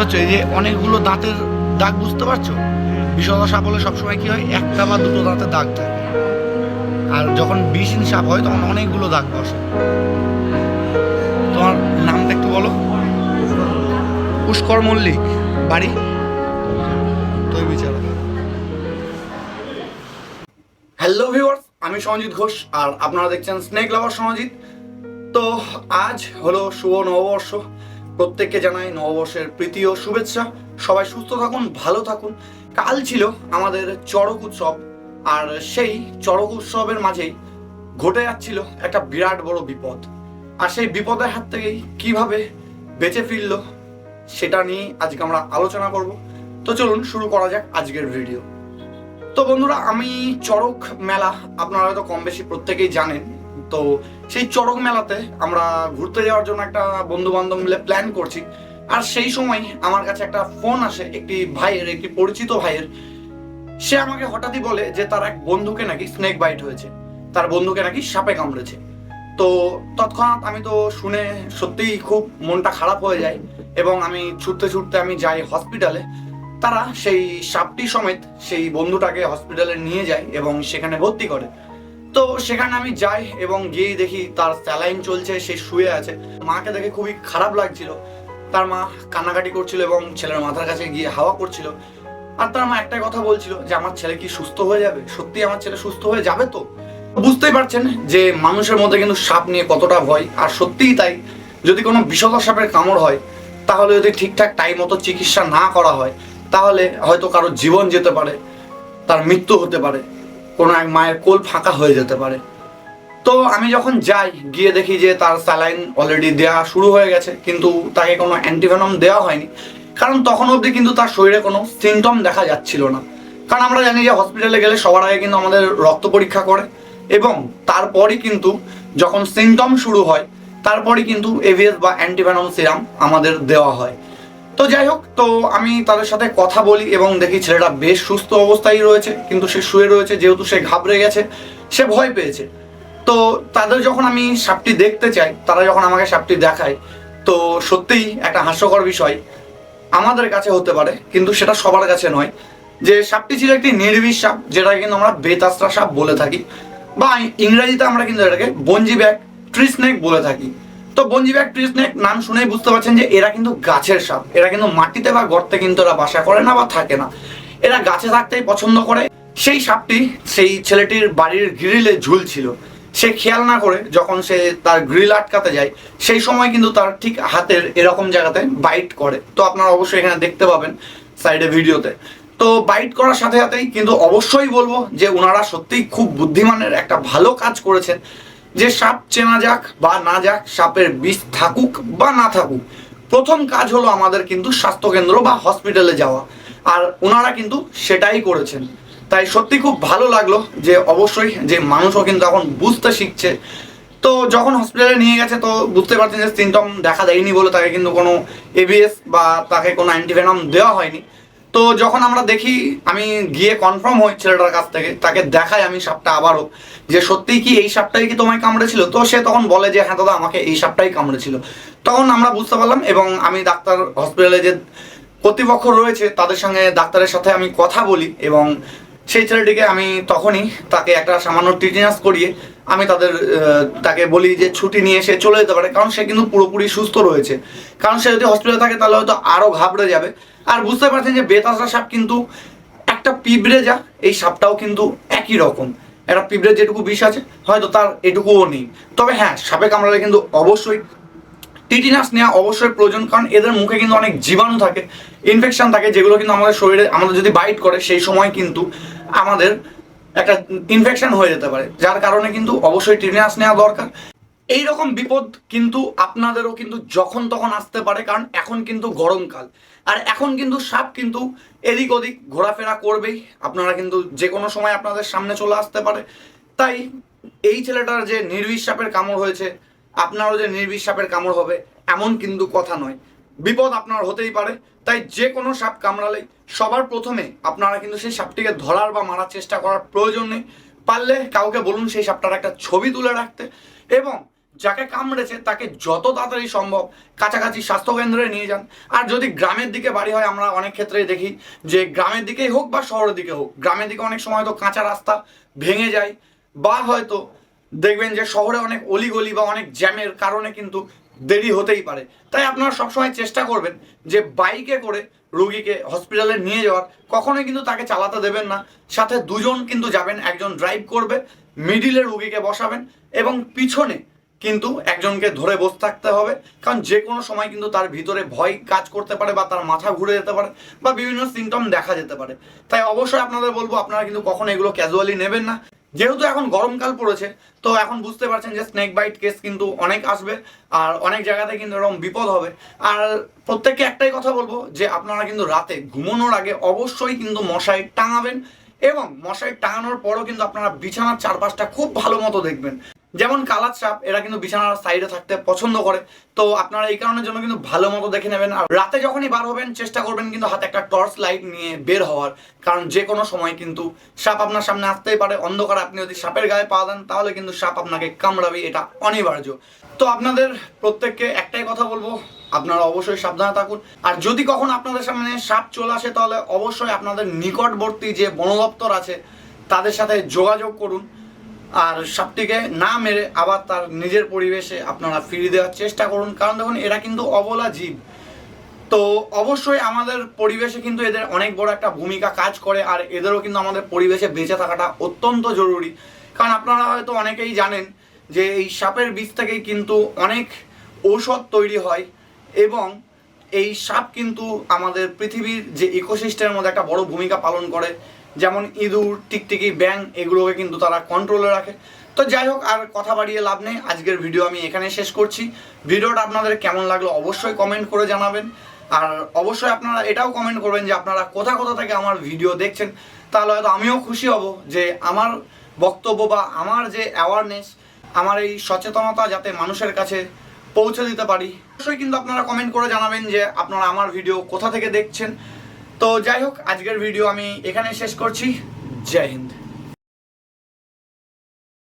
পারছ এই যে অনেকগুলো দাঁতের দাগ বুঝতে পারছ? বিষধর সাপ হলে সবসময় কি হয়? একটা বা দুটো দাঁতের দাগ থাকে। আর যখন বিষহীন সাপ হয় তখন অনেকগুলো দাগ বসে। তোমার নামটা একটু বলো। পুষ্কর মল্লিক বাড়ি? তুই বিচার হ্যালো ভিউয়ার্স আমি সঞ্জিত ঘোষ আর আপনারা দেখছেন স্নেক লাভার সঞ্জিত। তো আজ হলো শুভ নববর্ষ। প্রত্যেককে জানাই নববর্ষের প্রীতি ও শুভেচ্ছা। সবাই সুস্থ থাকুন, ভালো থাকুন। কাল ছিল আমাদের চড়ক উৎসব, আর সেই চড়ক উৎসবের মাঝেই ঘটে যাচ্ছিল একটা বিরাট বড় বিপদ। আর সেই বিপদের হাত থেকেই কীভাবে বেঁচে ফিরলো সেটা নিয়ে আজকে আমরা আলোচনা করব। তো চলুন শুরু করা যাক আজকের ভিডিও। তো বন্ধুরা, আমি চড়ক মেলা আপনারা হয়তো কম বেশি প্রত্যেকেই জানেন। তো সেই চড়ক মেলাতে আমরা ঘুরতে যাওয়ার জন্য একটা বন্ধু বান্ধব মিলে প্ল্যান করছি। আর সেই সময় আমার কাছে একটা ফোন আসে, একটি ভাইয়ের, একটি পরিচিত ভাইয়ের। সে আমাকে হঠাৎই বলে যে তার এক বন্ধুকে নাকি স্নেক বাইট হয়েছে। তার বন্ধুকে নাকি সাপে কামড়েছে। তো তৎক্ষণাৎ আমি তো শুনে সত্যিই খুব মনটা খারাপ হয়ে যায় এবং আমি ছুটতে ছুটতে আমি যাই হসপিটালে তারা সেই সাপটি সমেত সেই বন্ধুটাকে হসপিটালে নিয়ে যায় এবং সেখানে ভর্তি করে। তো সেখানে আমি যাই এবং গিয়েই দেখি তার স্যালাইন চলছে, সে শুয়ে আছে। মাকে দেখে খুবই খারাপ লাগছিল। তার মা কান্নাকাটি করছিল এবং ছেলের মাথার কাছে গিয়ে হাওয়া করছিল। আর তার মা একটাই কথা বলছিল যে, আমার ছেলে কি সুস্থ হয়ে যাবে? সত্যি আমার ছেলে সুস্থ হয়ে যাবে তো? বুঝতেই পারছেন যে, মানুষের মধ্যে কিন্তু সাপ নিয়ে কতটা ভয়। আর সত্যিই তাই। যদি কোনো বিষধর সাপের কামড় হয়, তাহলে যদি ঠিকঠাক টাইম মতো চিকিৎসা না করা হয়, তাহলে হয়তো কারও জীবন যেতে পারে, তার মৃত্যু হতে পারে। কোনো এক মায়ের কোল ফাঁকা হয়ে যেতে পারে। তো আমি যখন যাই, গিয়ে দেখি যে তার স্যালাইন অলরেডি দেওয়া শুরু হয়ে গেছে, কিন্তু তাকে কোনো অ্যান্টিভেনম দেওয়া হয়নি। কারণ তখন অবধি কিন্তু তার শরীরে কোনো সিমটম দেখা যাচ্ছিল না। কারণ আমরা জানি যে হসপিটালে গেলে সবার আগে কিন্তু আমাদের রক্ত পরীক্ষা করে, এবং তারপরই কিন্তু যখন সিমটম শুরু হয়, তারপরই কিন্তু এভিএস বা অ্যান্টিভেনম সিরাম আমাদের দেওয়া হয়। তো যাই হোক, তো আমি তাদের সাথে কথা বলি এবং দেখি ছেলেটা বেশ সুস্থ অবস্থায় রয়েছে, কিন্তু সে শুয়ে রয়েছে, যেহেতু সে ঘাবড়ে গেছে, সে ভয় পেয়েছে। তো তাদের যখন আমি সাপটি দেখতে চাই, তারা যখন আমাকে সাপটি দেখায়, তো সত্যিই একটা হাস্যকর বিষয় আমাদের কাছে হতে পারে, কিন্তু সেটা সবার কাছে নয়। যে সাপটি ছিল একটি নির্বিষ সাপ, যেটাকে কিন্তু আমরা বেতাস্ত্রা সাপ বলে থাকি, বা ইংরেজিতে আমরা কিন্তু এটাকে বঞ্জি ব্যাগ ট্রি স্নেক বলে থাকি। তো বঞ্জি ব্যাগ ট্রি স্নেক নাম শুনেই বুঝতে পারছেন যে এরা কিন্তু গাছের সাপ। এরা কিন্তু মাটিতে বা গর্তে কিন্তু এরা বাসা করে না বা থাকে না। এরা গাছে থাকতেই পছন্দ করে। সেই সাপটি সেই ছেলেটির বাড়ির গ্রিলে ঝুলছিল। সে খেয়াল না করে যখন সে তার গ্রিল আটকাতে যায়, সেই সময় কিন্তু তার ঠিক হাতের এরকম জায়গাতে বাইট করে। তো আপনারা অবশ্যই এখানে দেখতে পাবেন সাইডে ভিডিওতে। তো বাইট করার সাথে সাথেই কিন্তু অবশ্যই বলব যে ওনারা সত্যিই খুব বুদ্ধিমানের একটা ভালো কাজ করেছেন। যে সাপ চেনা যাক বা না যাক, সাপের বিষ থাকুক বা না থাকুক, প্রথম কাজ হলো আমাদের কিন্তু স্বাস্থ্যকেন্দ্র বা হসপিটালে যাওয়া। আর ওনারা কিন্তু সেটাই করেছেন। তাই সত্যি খুব ভালো লাগল যে অবশ্যই যে মানুষও কিন্তু এখন বুঝতে শিখছে। তো যখন হসপিটালে নিয়ে গেছে, তো বুঝতে পারছেন যে সিমটম দেখা দেয়নি বলে তাকে কিন্তু কোনো এবিএস বা তাকে কোনো অ্যান্টিভেনম দেওয়া হয়নি। তো যখন আমরা দেখি, আমি গিয়ে কনফার্ম হই ছেলেটার কাছ থেকে, তাকে দেখাই আমি সাপটা আবারও, যে সত্যিই কি এই সাপটাই কি তোমায় কামড়েছিল? তো সে তখন বলে যে হ্যাঁ দাদা, আমাকে এই সাপটাই কামড়েছিল। তখন আমরা বুঝতে পারলাম এবং আমি ডাক্তার হসপিটালে যে কর্তৃপক্ষ রয়েছে, তাদের সঙ্গে ডাক্তারের সাথে আমি কথা বলি এবং সেই ছেলেটিকে আমি তখনই তাকে একটা সামান্য টিটেনাস করিয়ে আমি তাদের তাকে বলি যে ছুটি নিয়ে সে চলে যেতে পারে, কারণ সে কিন্তু পুরোপুরি সুস্থ রয়েছে। কারণ সে যদি হসপিটালে থাকে, তাহলে হয়তো আরও ঘাবড়ে যাবে। আর বুঝতে পারছেন যে বেতাসা সাপ কিন্তু একটা পিঁপড়ে যা, এই সাপটাও কিন্তু একই রকম। একটা পিঁপড়ের যেটুকু বিষ আছে, হয়তো তার এটুকুও নেই। তবে হ্যাঁ সাপে কামড়ালে কিন্তু অবশ্যই টিটিনাস নেওয়া অবশ্যই প্রয়োজন, কারণ এদের মুখে কিন্তু অনেক জীবাণু থাকে ইনফেকশন থাকে, যেগুলো কিন্তু আমাদের শরীরে, আমাদের যদি বাইট করে, সেই সময় কিন্তু আমাদের একটা ইনফেকশন হয়ে যেতে পারে, যার কারণে কিন্তু অবশ্যই টিটিনাস নেওয়া দরকার। এই রকম বিপদ কিন্তু আপনাদেরও কিন্তু যখন তখন আসতে পারে, কারণ এখন কিন্তু গরমকাল। আর এখন কিন্তু সাপ কিন্তু এদিক ওদিক ঘোরাফেরা করবেই। আপনারা কিন্তু যে কোনো সময় আপনাদের সামনে চলে আসতে পারে। তাই এই ছেলেটার যে নির্বিষ সাপের কামড় হয়েছে, আপনারও যে নির্বিষ সাপের কামড় হবে, এমন কিন্তু কথা নয়। বিপদ আপনার হতেই পারে। তাই যে কোনো সাপ কামড়ালে সবার প্রথমে আপনারা কিন্তু সেই সাপটিকে ধরার বা মারার চেষ্টা করার প্রয়োজন নেই। পারলে কাউকে বলুন সেই সাপটার একটা ছবি তুলে রাখতে এবং যাকে কামড়েছে তাকে যত তাড়াতাড়ি সম্ভব কাছাকাছি স্বাস্থ্যকেন্দ্রে নিয়ে যান। আর যদি গ্রামের দিকে বাড়ি হয়, আমরা অনেক ক্ষেত্রেই দেখি যে গ্রামের দিকেই হোক বা শহরের দিকে হোক, গ্রামের দিকে অনেক সময় তো কাঁচা রাস্তা ভেঙে যায়। বা হয়তো দেখবেন যে শহরে অনেক অলিগলি বা অনেক জ্যামের কারণে কিন্তু দেরি হতেই পারে। তাই আপনারা সবসময় চেষ্টা করবেন যে বাইকে করে রুগীকে হসপিটালে নিয়ে যাওয়ার। কখনোই কিন্তু তাকে চালাতে দেবেন না। সাথে দুজন কিন্তু যাবেন, একজন ড্রাইভ করবে, মিডিলে রুগীকে বসাবেন এবং পিছনে কিন্তু একজনকে ধরে বসে থাকতে হবে। কারণ যে কোনো সময় কিন্তু তার ভিতরে ভয় কাজ করতে পারে বা তার মাথা ঘুরে যেতে পারে বা বিভিন্ন সিমটম দেখা যেতে পারে। তাই অবশ্যই আপনাদের বলব, আপনারা কিন্তু কখনো এগুলো ক্যাজুয়ালি নেবেন না। যেহেতু এখন গরমকাল পড়েছে, তো এখন বুঝতে পারছেন যে স্নেক বাইট কেস কিন্তু অনেক আসবে আর অনেক জায়গাতে কিন্তু এরকম বিপদ হবে। আর প্রত্যেককে একটাই কথা বলব যে আপনারা কিন্তু রাতে ঘুমানোর আগে অবশ্যই কিন্তু মশাই টাঙাবেন এবং মশাই টাঙানোর পরও কিন্তু আপনারা বিছানার চারপাশটা খুব ভালো মতো দেখবেন। যেমন কালার সাপ এরা কিন্তু বিছানার সাইডে থাকতে পছন্দ করে। তো আপনারা এই কারণের জন্য কিন্তু ভালো মতো দেখে নেবেন। আর রাতে যখনই বার হবেন, চেষ্টা করবেন কিন্তু হাতে একটা টর্চ লাইট নিয়ে বের হওয়ার। কারণ যে কোনো সময় কিন্তু সাপ আপনার সামনে আসতেই পারে। অন্ধকার আপনি যদি সাপের গায়ে পা দেন, তাহলে কিন্তু সাপ আপনাকে কামড়াবে। এটা অনিবার্য। তো আপনাদের প্রত্যেককে একটাই কথা বলব, আপনারা অবশ্যই সাবধানে থাকুন। আর যদি কখনো আপনাদের সামনে সাপ চলে আসে, তাহলে অবশ্যই আপনাদের নিকটবর্তী যে বন দপ্তর আছে, তাদের সাথে যোগাযোগ করুন। আর সাপটিকে না মেরে আবার তার নিজের পরিবেশে আপনারা ফিরিয়ে দেওয়ার চেষ্টা করুন। কারণ দেখুন, এরা কিন্তু অবলা জীব। তো অবশ্যই আমাদের পরিবেশে কিন্তু এদের অনেক বড় একটা ভূমিকা কাজ করে, আর এদেরও কিন্তু আমাদের পরিবেশে বেঁচে থাকাটা অত্যন্ত জরুরি। কারণ আপনারা হয়তো অনেকেই জানেন যে এই সাপের বীজ থেকেই কিন্তু অনেক ঔষধ তৈরি হয় এবং এই সাপ কিন্তু আমাদের পৃথিবীর যে ইকোসিস্টেমের মধ্যে একটা বড় ভূমিকা পালন করে। যেমন ইঁদুর, টিকটিকি ব্যাং এগুলোকে কিন্তু তারা কন্ট্রোলে রাখে। তো যাই হোক, আর কথা বাড়িয়ে লাভ নেই। আজকের ভিডিও আমি এখানে শেষ করছি। ভিডিওটা আপনাদের কেমন লাগল অবশ্যই কমেন্ট করে জানাবেন। আর অবশ্যই আপনারা এটাও কমেন্ট করবেন যে আপনারা কোথা কোথা থেকে আমার ভিডিও দেখছেন। তাহলে হয়তো আমিও খুশি হব যে আমার বক্তব্য বা আমার যে অ্যাওয়ারনেস আমার এই সচেতনতা যাতে মানুষের কাছে পৌঁছে দিতে পারি। অবশ্যই কিন্তু আপনারা কমেন্ট করে জানাবেন যে আপনারা আমার ভিডিও কোথা থেকে দেখছেন। তো যাই হোক আজকের ভিডিও আমি এখানে শেষ করছি। জয় হিন্দ।